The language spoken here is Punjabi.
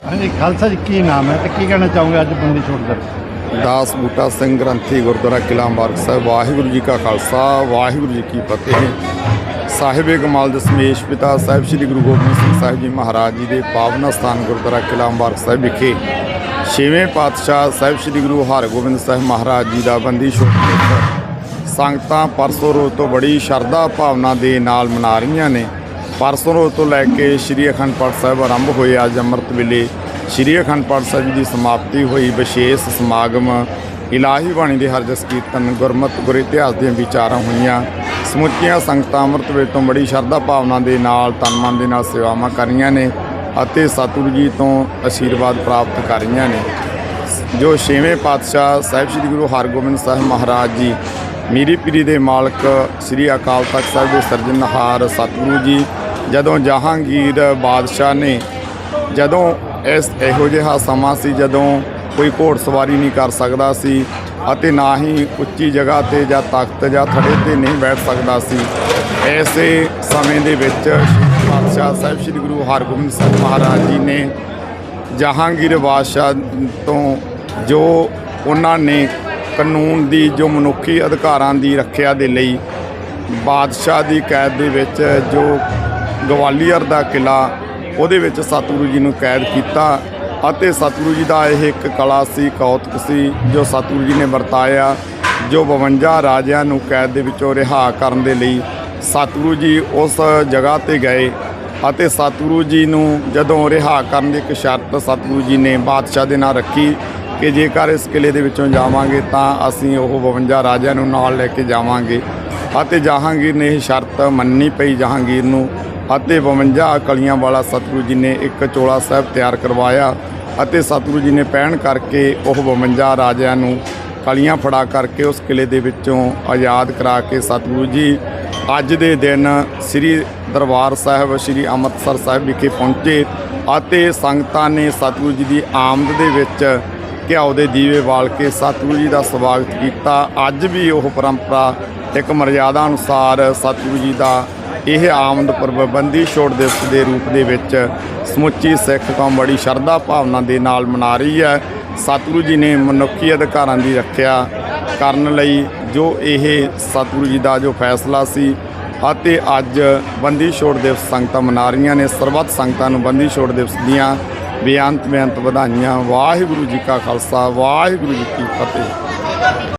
ਹਾਂਜੀ, ਖਾਲਸਾ ਜੀ, ਕੀ ਨਾਮ ਹੈ ਤੇ ਕੀ ਕਹਿਣਾ ਚਾਹੋਗੇ ਅੱਜ ਬੰਦੀ ਛੋੜ ਦਿਵਸ ਦਾਸ ਬੂਟਾ ਸਿੰਘ ਗ੍ਰੰਥੀ ਗੁਰਦੁਆਰਾ ਕਿਲਾ ਮੁਬਾਰਕ ਸਾਹਿਬ, ਵਾਹਿਗੁਰੂ ਜੀ ਕਾ ਖਾਲਸਾ, ਵਾਹਿਗੁਰੂ ਜੀ ਕੀ ਫਤਿਹ। ਸਾਹਿਬੇ ਕਮਾਲ ਦਸਮੇਸ਼ ਪਿਤਾ ਸਾਹਿਬ ਸ੍ਰੀ ਗੁਰੂ ਗੋਬਿੰਦ ਸਿੰਘ ਸਾਹਿਬ ਜੀ ਮਹਾਰਾਜ ਜੀ ਦੇ ਪਾਵਨ ਸਥਾਨ ਗੁਰਦੁਆਰਾ ਕਿਲਾ ਮੁਬਾਰਕ ਸਾਹਿਬ ਵਿਖੇ ਛੇਵੇਂ ਪਾਤਸ਼ਾਹ ਸਾਹਿਬ ਸ੍ਰੀ ਗੁਰੂ ਹਰਗੋਬਿੰਦ ਸਾਹਿਬ ਮਹਾਰਾਜ ਜੀ ਦਾ ਬੰਦੀ ਛੋੜ ਸੰਗਤਾਂ ਪਰਸੋਂ ਰੋਜ਼ ਤੋਂ ਬੜੀ ਸ਼ਰਧਾ ਭਾਵਨਾ ਦੇ ਨਾਲ ਮਨਾ ਰਹੀਆਂ ਨੇ। ਪਰਸੋਂ ਰੋਜ਼ ਤੋਂ ਲੈ ਕੇ ਸ੍ਰੀ ਅਖੰਡ ਪਾਠ ਸਾਹਿਬ ਆਰੰਭ ਹੋਏ ਅੱਜ ਅੰਮ੍ਰਿਤ ਵੇਲੇ ਸ੍ਰੀ ਅਖੰਡ ਪਾਠ ਸਾਹਿਬ ਜੀ ਦੀ ਸਮਾਪਤੀ ਹੋਈ ਵਿਸ਼ੇਸ਼ ਸਮਾਗਮ ਇਲਾਹੀ ਬਾਣੀ ਦੇ ਹਰਜਸ ਕੀਰਤਨ ਗੁਰਮਤਿ, ਗੁਰ ਇਤਿਹਾਸ ਦੀਆਂ ਵਿਚਾਰਾਂ ਹੋਈਆਂ। ਸਮੁੱਚੀਆਂ ਸੰਗਤਾਂ ਅੰਮ੍ਰਿਤ ਵੇਲੇ ਤੋਂ ਬੜੀ ਸ਼ਰਧਾ ਭਾਵਨਾ ਦੇ ਨਾਲ, ਤਨ ਮਨ ਦੇ ਨਾਲ ਸੇਵਾਵਾਂ ਕਰ ਰਹੀਆਂ ਨੇ ਅਤੇ ਸਤਿਗੁਰੂ ਜੀ ਤੋਂ ਆਸ਼ੀਰਵਾਦ ਪ੍ਰਾਪਤ ਕਰ ਰਹੀਆਂ ਨੇ। ਜੋ ਛੇਵੇਂ ਪਾਤਸ਼ਾਹ ਸਾਹਿਬ ਸ੍ਰੀ ਗੁਰੂ ਹਰਗੋਬਿੰਦ ਸਾਹਿਬ ਮਹਾਰਾਜ ਜੀ, ਮੀਰੀ ਪੀਰੀ ਦੇ ਮਾਲਕ ਸ੍ਰੀ ਅਕਾਲ ਤਖਤ ਸਾਹਿਬ ਦੇ ਸਿਰਜਣਹਾਰ ਸਤਿਗੁਰੂ ਜੀ ਜਦੋਂ ਜਹਾਂਗੀਰ ਬਾਦਸ਼ਾਹ ਨੇ ਜਦੋਂ ਇਸ ਇਹੋ ਜਿਹਾ ਸਮਾਂ ਸੀ ਜਦੋਂ ਕੋਈ ਘੋੜ ਸਵਾਰੀ ਨਹੀਂ ਕਰ ਸਕਦਾ ਸੀ ਅਤੇ ਨਾ ਹੀ ਉੱਚੀ ਜਗ੍ਹਾ ਤੇ ਜਾਂ ਤਖਤ ਜਾਂ ਥੜੇ ਤੇ ਨਹੀਂ ਬੈਠ ਸਕਦਾ ਸੀ, ਐਸੇ ਸਮੇਂ ਦੇ ਵਿੱਚ ਛੇਵੇਂ ਪਾਤਸ਼ਾਹ ਸਾਹਿਬ ਸ੍ਰੀ ਗੁਰੂ ਹਰਗੋਬਿੰਦ ਸਾਹਿਬ ਮਹਾਰਾਜ ਜੀ ਨੇ ਜਹਾਂਗੀਰ ਬਾਦਸ਼ਾਹ ਤੋਂ ਜੋ ਉਹਨਾਂ ਨੇ ਕਾਨੂੰਨ ਦੀ, ਜੋ ਮਨੁੱਖੀ ਅਧਿਕਾਰਾਂ ਦੀ ਰੱਖਿਆ ਦੇ ਲਈ ਬਾਦਸ਼ਾਹ ਦੀ ਕੈਦ ਦੇ ਵਿੱਚ ਜੋ ਗਵਾਲੀਅਰ ਦਾ ਕਿਲਾ, ਉਹਦੇ ਵਿੱਚ ਸਤਿਗੁਰੂ ਜੀ ਨੂੰ ਕੈਦ ਕੀਤਾ ਅਤੇ ਸਤਿਗੁਰੂ ਜੀ ਦਾ ਇਹ ਇੱਕ ਕਲਾ ਸੀ, ਕੌਤਕ ਸੀ, ਜੋ ਸਤਿਗੁਰੂ ਜੀ ਨੇ ਵਰਤਾਇਆ, ਜੋ 52 ਰਾਜਿਆਂ ਨੂੰ ਕੈਦ ਦੇ ਵਿੱਚੋਂ ਰਿਹਾ ਕਰਨ ਦੇ ਲਈ ਸਤਿਗੁਰੂ ਜੀ ਉਸ ਜਗ੍ਹਾ ਤੇ ਗਏ ਅਤੇ ਸਤਿਗੁਰੂ ਜੀ ਨੂੰ ਜਦੋਂ ਰਿਹਾ ਕਰਨ ਦੀ ਇੱਕ ਸ਼ਰਤ ਸਤਿਗੁਰੂ ਜੀ ਨੇ ਬਾਦਸ਼ਾਹ ਦੇ ਨਾਲ ਰੱਖੀ ਕਿ ਜੇਕਰ ਇਸ ਕਿਲੇ ਦੇ ਵਿੱਚੋਂ ਜਾਵਾਂਗੇ ਤਾਂ ਅਸੀਂ ਉਹ 52 ਰਾਜਿਆਂ ਨੂੰ ਨਾਲ ਲੈ ਕੇ ਜਾਵਾਂਗੇ ਅਤੇ ਜਹਾਂਗੀਰ ਨੇ ਇਹ ਸ਼ਰਤ ਮੰਨਣੀ ਪਈ ਜਹਾਂਗੀਰ ਨੂੰ ਅਤੇ 52 ਕਲੀਆਂ ਵਾਲਾ ਸਤਿਗੁਰੂ ਜੀ ਨੇ ਇੱਕ ਚੋਲਾ ਸਾਹਿਬ ਤਿਆਰ ਕਰਵਾਇਆ ਅਤੇ ਸਤਿਗੁਰੂ ਜੀ ਨੇ ਪਹਿਣ ਕਰਕੇ ਉਹ 52 ਰਾਜਿਆਂ ਨੂੰ ਕਲੀਆਂ ਫੜਾ ਕਰਕੇ ਉਸ ਕਿਲੇ ਦੇ ਵਿੱਚੋਂ ਆਜ਼ਾਦ ਕਰਾ ਕੇ ਸਤਿਗੁਰੂ ਜੀ, ਅੱਜ ਦੇ ਦਿਨ ਸ੍ਰੀ ਦਰਬਾਰ ਸਾਹਿਬ, ਸ੍ਰੀ ਅੰਮ੍ਰਿਤਸਰ ਸਾਹਿਬ ਵਿਖੇ ਪਹੁੰਚੇ ਅਤੇ ਸੰਗਤਾਂ ਨੇ ਸਤਿਗੁਰੂ ਜੀ ਦੀ ਆਮਦ ਦੇ ਵਿੱਚ ਘਿਓ ਦੇ ਦੀਵੇ ਬਾਲ ਕੇ ਸਤਿਗੁਰੂ ਜੀ ਦਾ ਸਵਾਗਤ ਕੀਤਾ। ਅੱਜ ਵੀ ਉਹ ਪਰੰਪਰਾ ਇੱਕ ਮਰਜ਼ਾਦਾ ਅਨੁਸਾਰ ਸਤਿਗੁਰੂ ਜੀ ਦਾ ਇਹ ਆਮਦ ਪ੍ਰਬੰਧੀ ਛੋੜ ਦਿਵਸ ਦੇ ਰੂਪ ਦੇ ਵਿੱਚ ਸਮੁੱਚੀ ਸਿੱਖ ਕੌਮ ਬੜੀ ਸ਼ਰਧਾ ਭਾਵਨਾ ਦੇ ਨਾਲ ਮਨਾ ਰਹੀ ਹੈ। ਸਤਿਗੁਰੂ ਜੀ ਨੇ ਮਨੁੱਖੀ ਅਧਿਕਾਰਾਂ ਦੀ ਰੱਖਿਆ ਕਰਨ ਲਈ ਜੋ ਇਹ ਸਤਿਗੁਰੂ ਜੀ ਦਾ ਜੋ ਫੈਸਲਾ ਸੀ ਅਤੇ ਅੱਜ ਬੰਦੀ ਛੋੜ ਦਿਵਸ ਸੰਗਤਾਂ ਮਨਾ ਰਹੀਆਂ ਨੇ। ਸਰਬੱਤ ਸੰਗਤਾਂ ਨੂੰ ਬੰਦੀ ਛੋੜ ਦਿਵਸ ਦੀਆਂ ਬੇਅੰਤ ਬੇਅੰਤ ਵਧਾਈਆਂ। ਵਾਹਿਗੁਰੂ ਜੀ ਕਾ ਖਾਲਸਾ, ਵਾਹਿਗੁਰੂ ਜੀ ਕੀ ਫਤਿਹ।